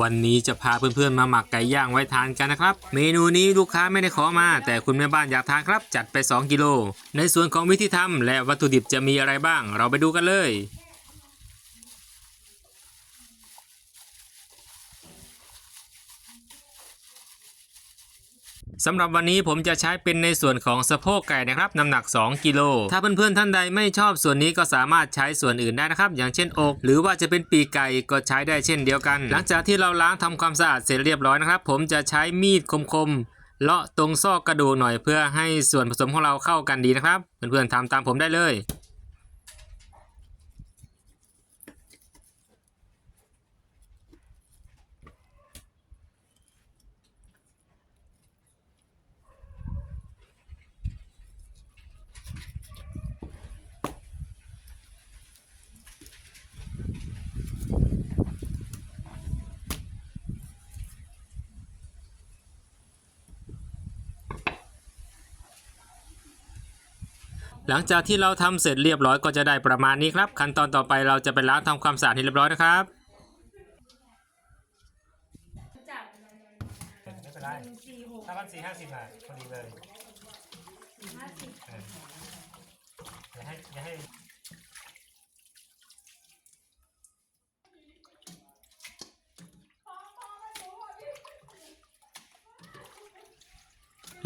วันนี้จะพาเพื่อนๆมาหมักไก่ย่างไว้ทานกันนะครับ เมนูนี้ลูกค้าไม่ได้ขอมา แต่คุณแม่บ้านอยากทานครับ จัดไป 2 กิโล ในส่วนของวิธีทำและวัตถุดิบจะมีอะไรบ้าง เราไปดูกันเลย สำหรับวันนี้ผมจะใช้เป็นในส่วนของสะโพกไก่นะครับน้ำหนัก 2 กิโล ถ้าเพื่อนๆท่านใดไม่ชอบส่วนนี้ก็สามารถใช้ส่วนอื่นได้นะครับ อย่างเช่นอก หรือว่าจะเป็นปีกไก่ก็ใช้ได้เช่นเดียวกัน หลังจากที่เราล้างทำความสะอาดเสร็จเรียบร้อยนะครับ ผมจะใช้มีดคมๆเลาะตรงซอกกระดูกหน่อยเพื่อให้ส่วนผสมของเราเข้ากันดีนะครับ เพื่อนๆทำตามผมได้เลย หลังจากที่เราทำเสร็จเรียบร้อยก็จะได้ประมาณนี้ครับ ขั้นตอนต่อไปเราจะไปล้างทำความสะอาดให้เรียบร้อยนะครับจับไม่เป็นไรหนึ่งสี่หกถ้าพันสี่ห้าสิบอะพอดีเลยห้าสิบอย่าให้อย่าให้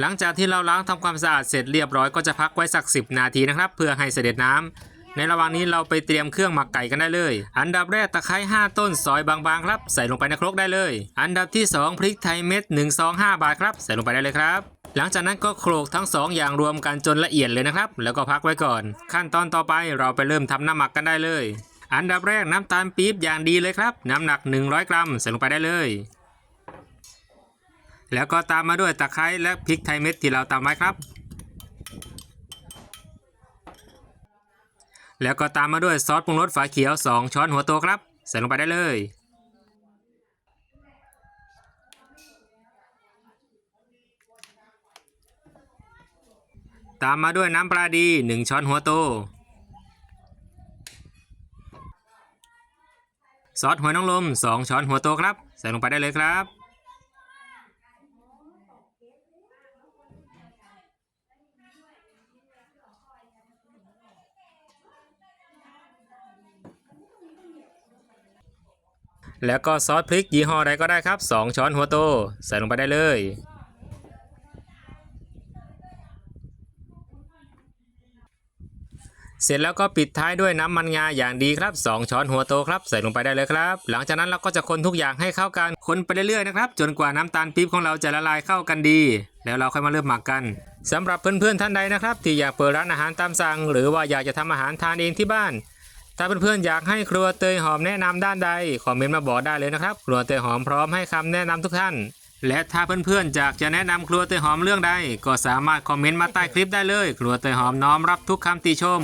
หลังจากที่เราล้างทำความสะอาดเสร็จเรียบร้อยก็จะพักไว้สัก 10 นาทีนะครับ เพื่อให้เสด็จน้ำในระหว่างนี้เราไปเตรียมเครื่องหมักไก่กันได้เลย อันดับแรกตะไคร้5ต้นซอยบางๆครับใส่ลงไปในครกได้เลย อันดับที่ 2 พริกไทยเม็ด1ซอง5บาทครับใส่ลงไปได้เลยครับหลังจากนั้นก็โขลกทั้งสองอย่างรวมกันจนละเอียดเลยนะครับ แล้วก็พักไว้ก่อน ขั้นตอนต่อไปเราไปเริ่มทำน้ำหมักกันได้เลย อันดับแรกน้ำตาลปี๊บอย่างดีเลยครับ น้ำหนัก 100 กรัมใส่ลงไปได้เลย แล้วก็ตามมาด้วยตะไคร้และพริกไทยเม็ดที่เราตำไว้ครับ แล้วก็ตามมาด้วยซอสปรุงรสฝาเขียว 2 ช้อนหัวโตครับ ใส่ลงไปได้เลยตามมาด้วยน้ำปลาดี 1 ช้อนหัวโต ซอสหอยนางรม2 ช้อนหัวโตครับ ใส่ลงไปได้เลยครับ แล้วก็ซอสพริกยี่ห้อใดก็ได้ครับ 2 ช้อนหัวโต ใส่ลงไปได้เลย เสร็จแล้วก็ปิดท้ายด้วยน้ำมันงาอย่างดีครับ 2 ช้อนหัวโตครับใส่ลงไปได้เลยครับ หลังจากนั้นเราก็จะคนทุกอย่างให้เข้ากัน คนไปเรื่อยๆนะครับ จนกว่าน้ำตาลปี๊บของเราจะละลายเข้ากันดี แล้วเราค่อยมาเริ่มหมักกันสำหรับเพื่อนๆท่านใดนะครับ ที่อยากเปิดร้านอาหารตามสั่ง หรือว่าอยากจะทำอาหารทานเองที่บ้าน ถ้าเพื่อนๆอยากให้ครัวเตยหอมแนะนำด้านใดคอมเมนต์มาบอกได้เลยนะครับ ครัวเตยหอมพร้อมให้คำแนะนำทุกท่าน และถ้าเพื่อนๆอยากจะแนะนำครัวเตยหอมเรื่องใด ก็สามารถคอมเมนต์มาใต้คลิปได้เลย ครัวเตยหอมน้อมรับทุกคำติชม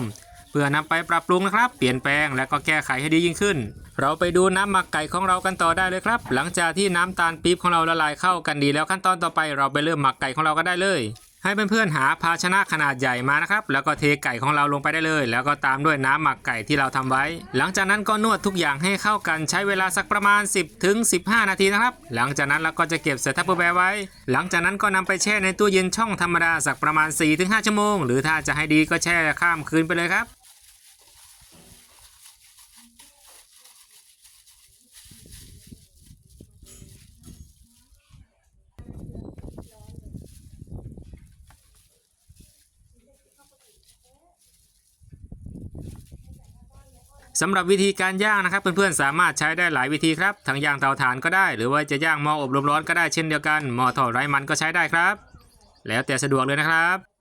เพื่อนำไปปรับปรุงนะครับ เปลี่ยนแปลงและก็แก้ไขให้ดียิ่งขึ้น เราไปดูน้ำหมักไก่ของเรากันต่อได้เลยครับ หลังจากที่น้ำตาลปี๊บของเราละลายเข้ากันดีแล้วขั้นตอนต่อไปเราไปเริ่มหมักไก่ของเรากันได้เลย ให้เพื่อนๆหาภาชนะขนาดใหญ่มานะครับ แล้วก็เทไก่ของเราลงไปได้เลย แล้วก็ตามด้วยน้ำหมักไก่ที่เราทำไว้ หลังจากนั้นก็นวดทุกอย่างให้เข้ากันใช้เวลาสักประมาณ 10ถึง15 นาทีนะครับ หลังจากนั้นเราก็จะเก็บใส่ทัพเปอร์แวร์ไว้ หลังจากนั้นก็นำไปแช่ในตู้เย็นช่องธรรมดาสักประมาณ 4-5 ชั่วโมง หรือถ้าจะให้ดีก็แช่ข้ามคืนไปเลยครับ สำหรับวิธีการย่างนะครับเพื่อนๆสามารถใช้ได้หลายวิธีครับทั้งย่างเตาถ่านก็ได้ หรือว่าจะย่างหม้ออบลมร้อนก็ได้เช่นเดียวกันหม้อทอดไร้มันก็ใช้ได้ครับ แล้วแต่สะดวกเลยนะครับ